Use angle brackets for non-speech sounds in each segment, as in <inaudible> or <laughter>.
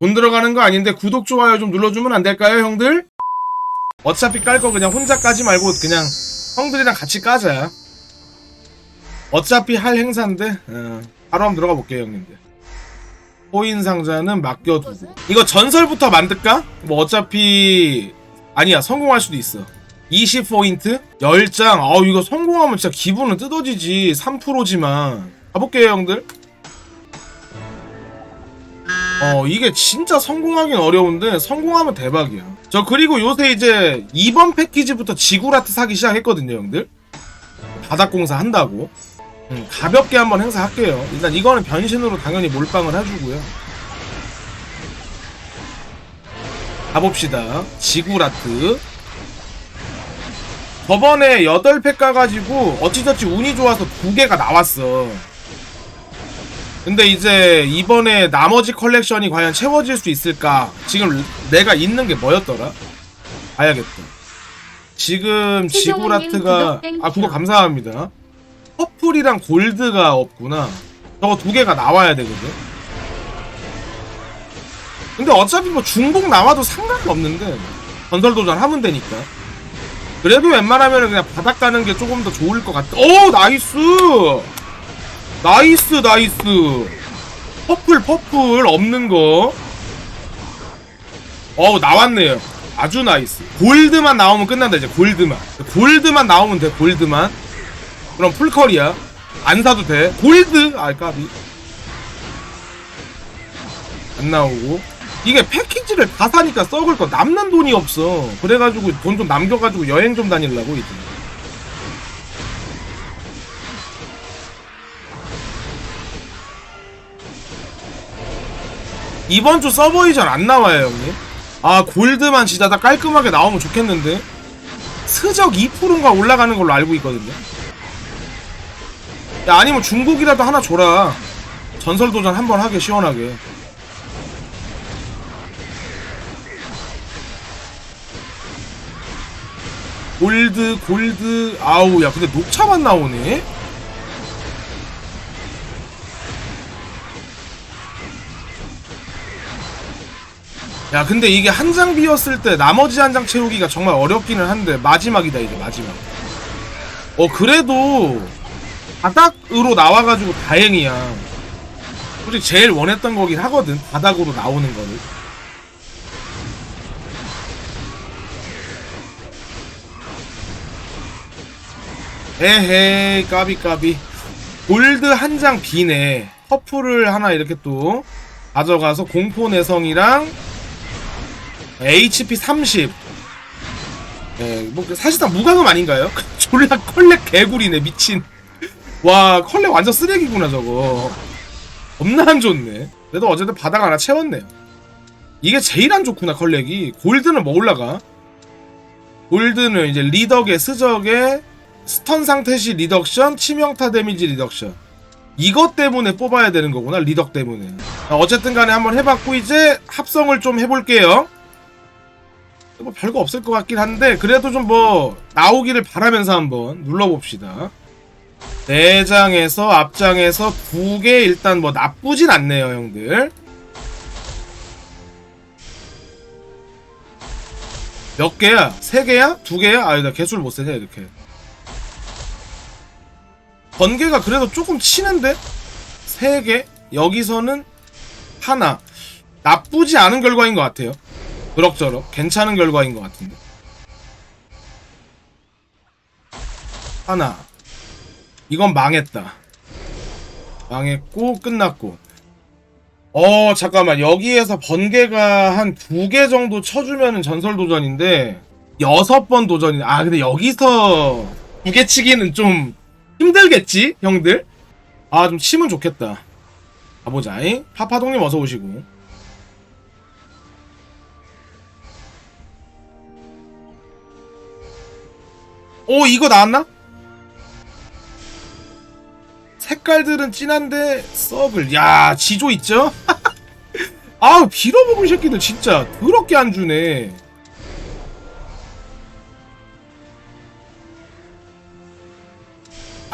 돈 들어가는 거 아닌데 구독 좋아요 좀 눌러주면 안 될까요 형들? 어차피 깔 거 그냥 혼자 까지 말고 그냥 형들이랑 같이 까자 어차피 할 행사인데 어, 바로 한번 들어가 볼게요 형님들 코인 상자는 맡겨두고 이거 전설부터 만들까? 뭐 어차피 아니야 성공할 수도 있어 20포인트? 10장. 아우 이거 성공하면 진짜 기분은 뜯어지지. 3%지만. 가볼게요 형들. 어 이게 진짜 성공하긴 어려운데 성공하면 대박이야. 저 그리고 요새 이제 이번 패키지부터 지구라트 사기 시작했거든요 형들. 바닥공사 한다고. 음, 가볍게 한번 행사할게요. 일단 이거는 변신으로 당연히 몰빵을 해주고요. 가봅시다. 지구라트 저번에 8팩 가가지고 어찌저찌 운이 좋아서 두 개가 나왔어 근데 이제 이번에 나머지 컬렉션이 과연 채워질 수 있을까? 지금 내가 있는 게 뭐였더라? 봐야겠다. 지금 지구라트가. 아 그거 감사합니다. 퍼플이랑 골드가 없구나. 저거 두 개가 나와야 되거든. 근데 어차피 뭐 중복 나와도 상관이 없는데 건설 도전 하면 되니까. 그래도 웬만하면 그냥 바닥 가는 게 조금 더 좋을 것 같다. 오 나이스. 나이스 나이스! 퍼플 퍼플 없는 거. 어우 나왔네요. 아주 나이스. 골드만 나오면 끝난다 이제 골드만. 골드만 나오면 돼 골드만. 그럼 풀컬이야. 안 사도 돼. 골드! 아 까비. 안 나오고 이게 패키지를 다 사니까 썩을 거 남는 돈이 없어 그래가지고 돈 좀 남겨가지고 여행 좀 다니려고 이제 이번 주 서버 이전 안 나와요, 형님. 아, 골드만 진짜 다 깔끔하게 나오면 좋겠는데. 스적 2%인가 올라가는 걸로 알고 있거든요. 야, 아니면 중국이라도 하나 줘라. 전설 도전 한 번 하게, 시원하게. 골드, 골드, 아우, 야, 근데 녹차만 나오네? 야 근데 이게 한 장 비었을 때 나머지 한 장 채우기가 정말 어렵기는 한데 마지막이다 이제 마지막. 어 그래도 바닥으로 나와가지고 다행이야. 솔직히 제일 원했던 거긴 하거든 바닥으로 나오는 거를 에헤이 까비 까비 골드 한 장 비네 퍼플을 하나 이렇게 또 가져가서 공포 내성이랑 HP 30. 예, 뭐 사실상 무과금 아닌가요? <laughs> 졸라 컬렉 개구리네 미친. 와 컬렉 완전 쓰레기구나 저거. 겁나 안 좋네. 그래도 어쨌든 바닥 하나 채웠네요. 이게 제일 안 좋구나 컬렉이. 골드는 뭐 올라가? 골드는 이제 리덕의 스적의 스턴 상 태 시 리덕션, 치명타 데미지 리덕션. 이것 때문에 뽑아야 되는 거구나 리덕 때문에. 자, 어쨌든 간에 한번 해봤고 이제 합성을 좀 해볼게요. 뭐 별거 없을 것 같긴 한데 그래도 좀 뭐 나오기를 바라면서 한번 눌러봅시다. 내장에서 앞장에서 두 개 일단 뭐 나쁘진 않네요, 형들. 몇 개야? 세 개야? 두 개야? 아니다 개수를 못 세냐 이렇게. 번개가 그래도 조금 치는데? 세 개. 여기서는 하나. 나쁘지 않은 결과인 것 같아요. 그럭저럭. 괜찮은 결과인 것 같은데. 하나. 이건 망했다. 망했고 끝났고. 어 잠깐만. 여기에서 번개가 한 두 개 정도 쳐주면 전설 도전인데 여섯 번 도전이 아 근데 여기서 두 개 치기는 좀 힘들겠지 형들? 아좀 치면 좋겠다. 가보자 잉. 파파동님 어서 오시고. 오 이거 나왔나? 색깔들은 진한데 썩을 야 지조 있죠? <laughs> 아우 빌어먹은 새끼들 진짜 더럽게 안 주네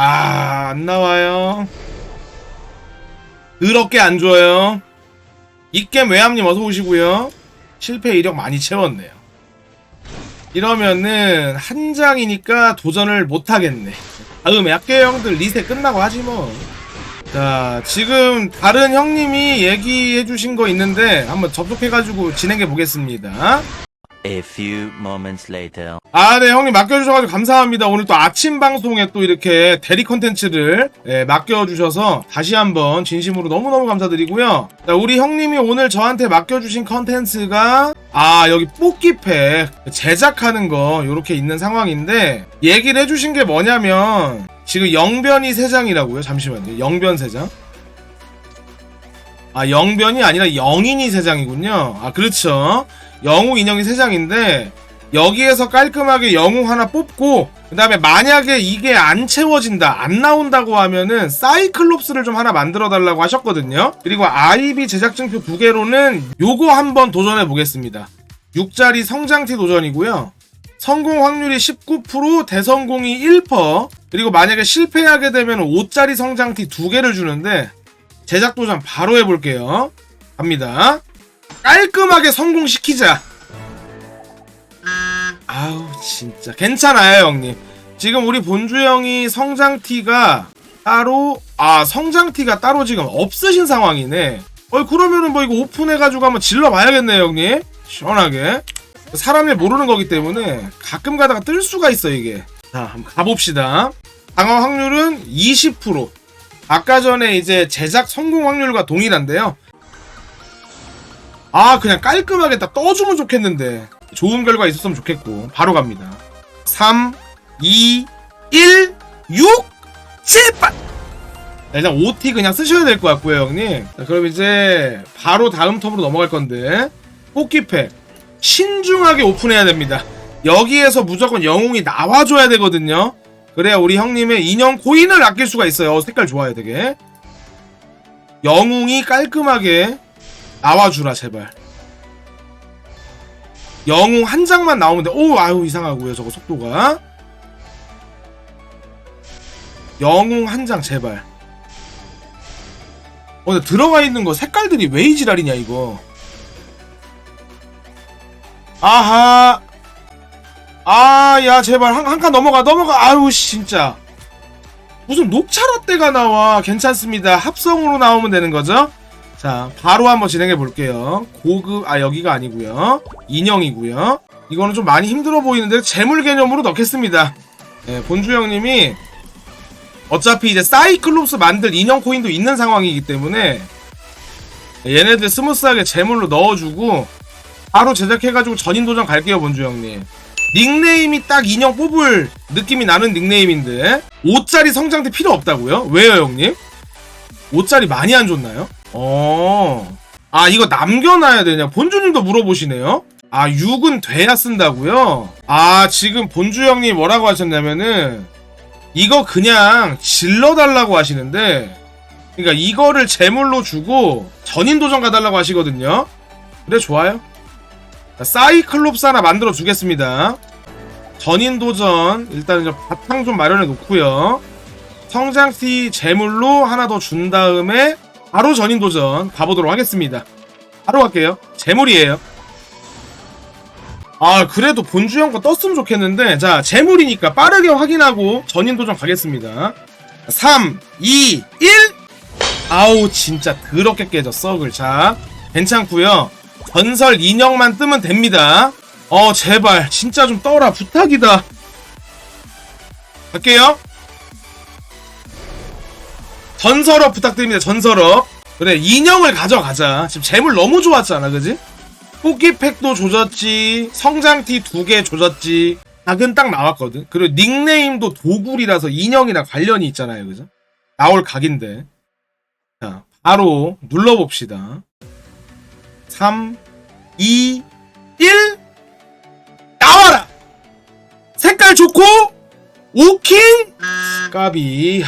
아 안 나와요. 더럽게 안 줘요. 이겜 외함님 어서 오시고요. 실패 이력 많이 채웠네요. 이러면은 한 장이니까 도전을 못 하겠네. 다음에 학교 형들 리세 끝나고 하지 뭐. 자, 지금 다른 형님이 얘기해 주신 거 있는데 한번 접속해 가지고 진행해 보겠습니다. A few moments later. 아, 네, 형님 맡겨주셔가지고 감사합니다. 오늘 또 아침 방송에 또 이렇게 대리 컨텐츠를 예, 맡겨주셔서 다시 한번 진심으로 너무너무 감사드리고요. 자, 우리 형님이 오늘 저한테 맡겨주신 컨텐츠가 아, 여기 뽑기팩 제작하는 거 이렇게 있는 상황인데 얘기를 해주신 게 뭐냐면 지금 영변이 3장이라고요. 잠시만요. 영변 3장. 아, 영변이 아니라 영인이 3장이군요. 아, 그렇죠. 영웅 인형이 3장인데 여기에서 깔끔하게 영웅 하나 뽑고 그 다음에 만약에 이게 안 채워진다 안 나온다고 하면은 사이클롭스를 좀 하나 만들어 달라고 하셨거든요 그리고 아이비 제작증표 두 개로는 요거 한번 도전해 보겠습니다 6자리 성장티 도전이고요 성공 확률이 19% 대성공이 1% 그리고 만약에 실패하게 되면 5자리 성장티 두 개를 주는데 제작 도전 바로 해볼게요. 갑니다. 깔끔하게 성공시키자. 아우 진짜. 괜찮아요 형님. 지금 우리 본주 형이 성장티가 따로 아 성장티가 따로 지금 없으신 상황이네. 어 그러면은 뭐 이거 오픈해가지고 한번 질러봐야겠네요 형님. 시원하게. 사람이 모르는 거기 때문에 가끔 가다가 뜰 수가 있어 이게. 자 한번 가봅시다. 방어 확률은 20% 아까 전에 이제 제작 성공 확률과 동일한데요. 아 그냥 깔끔하게 딱 떠주면 좋겠는데. 좋은 결과 있었으면 좋겠고. 바로 갑니다. 3 2 1 6 7 8 일단 OT 그냥 쓰셔야 될 것 같고요 형님. 자, 그럼 이제 바로 다음 톱으로 넘어갈 건데. 뽑기팩. 신중하게 오픈해야 됩니다. 여기에서 무조건 영웅이 나와줘야 되거든요 그래야 우리 형님의 인형 코인을 아낄 수가 있어요 어, 색깔 좋아요 되게 영웅이 깔끔하게 나와주라 제발 영웅 한 장만 나오면 돼. 오, 아유, 이상하고요. 저거 속도가. 영웅 한 장, 제발. 어, 근데 들어가 있는 거 색깔들이 왜 이 지랄이냐, 이거. 아하. 아, 야, 제발. 한, 한 칸 넘어가, 넘어가. 아유, 씨, 진짜. 무슨 녹차 라떼가 나와. 괜찮습니다. 합성으로 나오면 되는 거죠? 자, 바로 한번 진행해 볼게요. 고급, 아, 여기가 아니고요 인형이고요 이거는 좀 많이 힘들어 보이는데, 재물 개념으로 넣겠습니다. 네, 본주 형님이, 어차피 이제 사이클롭스 만들 인형 코인도 있는 상황이기 때문에, 얘네들 스무스하게 재물로 넣어주고, 바로 제작해가지고 전인 도전 갈게요, 본주 형님. 닉네임이 딱 인형 뽑을 느낌이 나는 닉네임인데, 5짜리 성장대 필요 없다고요? 왜요, 형님? 5짜리 많이 안 줬나요? 어. 아, 이거 남겨놔야 되냐? 본주님도 물어보시네요? 아, 6은 돼야 쓴다고요? 아, 지금 본주 형님 뭐라고 하셨냐면은, 이거 그냥 질러달라고 하시는데, 그러니까 이거를 제물로 주고 전인 도전 가달라고 하시거든요? 그래, 좋아요. 자, 사이클롭스 하나 만들어 주겠습니다. 전인 도전, 일단 이제 바탕 좀 마련해 놓고요. 성장티 제물로 하나 더 준 다음에 바로 전인 도전 가보도록 하겠습니다. 바로 갈게요. 제물이에요. 아 그래도 본주형 거 떴으면 좋겠는데 자 제물이니까 빠르게 확인하고 전인 도전 가겠습니다. 3, 2, 1 아우 진짜 더럽게 깨져 썩을 자 괜찮고요 전설 인형만 뜨면 됩니다 어 제발 진짜 좀 떠라 부탁이다 갈게요 전설업 부탁드립니다. 전설업. 그래 인형을 가져가자. 지금 재물 너무 좋았잖아, 그지? 뽑기팩도 조졌지. 성장티 두 개 조졌지. 각은 딱 나왔거든. 그리고 닉네임도 도굴이라서 인형이랑 관련이 있잖아요, 그죠? 나올 각인데. 자, 바로 눌러봅시다. 3, 2, 1 좋고 오킹 까비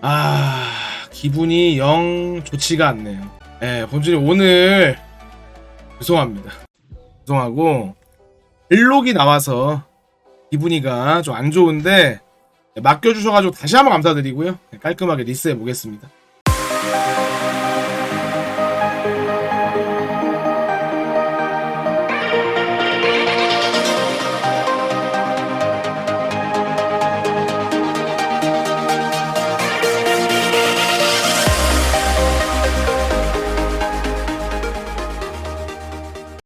아 기분이 영 좋지가 않네요. 예, 본준이 오늘 죄송합니다. 죄송하고 일록이 나와서 기분이가 좀 안 좋은데 맡겨주셔가지고 다시 한번 감사드리고요 깔끔하게 리스해 보겠습니다